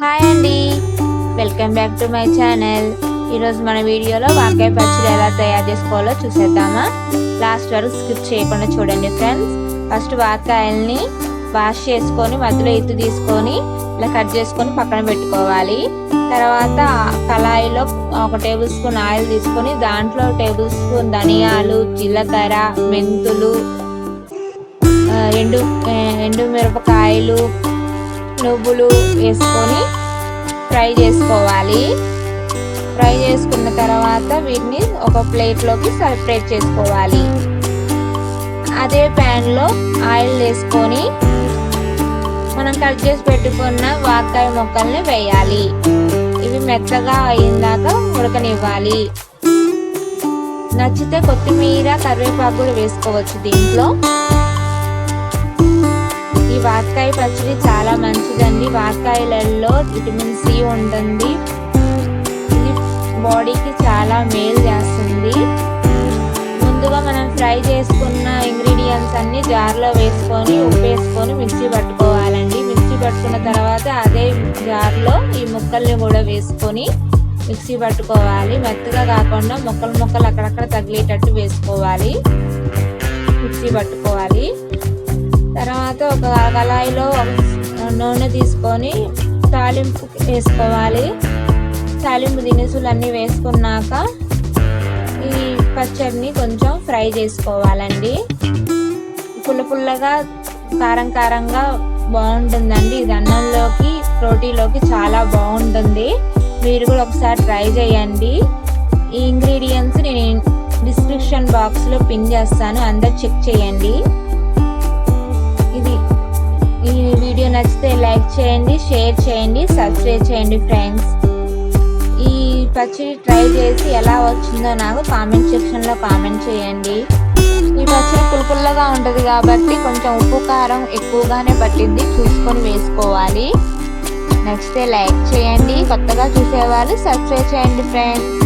Hi అండి. Welcome back to my channel. ఈరోజు మన వీడియోలో వంకాయ పచ్చడి ఎలా తయారు చేసుకోవాలో చూసేద్దామా? లాస్ట్ వరకు స్కిప్ చేయకుండా చూడండి ఫ్రెండ్స్. ఫస్ట్ వంకాయల్ని వాష్ చేసుకొని మధ్యలో ఎత్తు తీసుకొని ఇలా కట్ చేసుకొని పక్కన పెట్టుకోవాలి. తర్వాత కళాయిలో ఒక టేబుల్ స్పూన్ ఆయిల్ తీసుకొని దాంట్లో టేబుల్ స్పూన్ ధనియాలు జీలకర్ర మెంతులు రెండు ఎండు ఎండు మిరపకాయలు నువ్వులు వేసుకొని ఫ్రై చేసుకోవాలి. ఫ్రై చేసుకున్న తర్వాత వీటిని ఒక ప్లేట్లోకి సపరేట్ చేసుకోవాలి. అదే ప్యాన్లో ఆయిల్ వేసుకొని మనం కట్ చేసి పెట్టుకున్న వాకాయ ముక్కల్ని వేయాలి. ఇవి మెత్తగా అయిందాక ఉడకనివ్వాలి. నచ్చితే కొత్తిమీర కరివేపాకు కూడా వేసుకోవచ్చు దీంట్లో. వాకాయ పచ్చడి చాలా మంచిదండి. వాకాయలలో విటమిన్ సి ఉంటుంది ఇది బాడీకి చాలా మేలు చేస్తుంది. ముందుగా మనం ఫ్రై చేసుకున్న ఇంగ్రీడియంట్స్ అన్ని జార్లో వేసుకొని ఉప్పు వేసుకొని మిక్సీ పట్టుకోవాలండి. మిక్సీ పట్టుకున్న తర్వాత అదే జార్లో ఈ ముక్కల్ని కూడా వేసుకొని మిక్సీ పట్టుకోవాలి. మెత్తగా కాకుండా ముక్కలు ముక్కలు అక్కడక్కడ తగిలేటట్టు వేసుకోవాలి. మిక్సీ పట్టుకోవాలి. తర్వాత ఒక కళాయిలో నూనె తీసుకొని తాలింపు వేసుకోవాలి. తాలింపు దినుసులు అన్నీ వేసుకున్నాక ఈ పచ్చడిని కొంచెం ఫ్రై చేసుకోవాలండి. పుల్ల పుల్లగా కారం కారంగా బాగుంటుందండి. ఇది అన్నంలోకి రోటీలోకి చాలా బాగుంటుంది. మీరు కూడా ఒకసారి ట్రై చేయండి. ఈ ఇంగ్రీడియంట్స్ నేను డిస్క్రిప్షన్ బాక్స్లో పిన్ చేస్తాను. అందరు చెక్ చేయండి. వీడియో నచ్చితే లైక్ చేయండి షేర్ చేయండి సబ్స్క్రైబ్ చేయండి ఫ్రెండ్స్. ఈ పచ్చడి ట్రై చేసి ఎలా వచ్చిందో నాకు కామెంట్ సెక్షన్లో కామెంట్ చేయండి. ఈ పచ్చడి పులుపుల్లగా ఉంటుంది కాబట్టి కొంచెం ఉప్పు కారం ఎక్కువగానే పట్టింది చూసుకొని వేసుకోవాలి. నచ్చితే లైక్ చేయండి కొత్తగా చూసేవాళ్ళు సబ్స్క్రైబ్ చేయండి ఫ్రెండ్స్.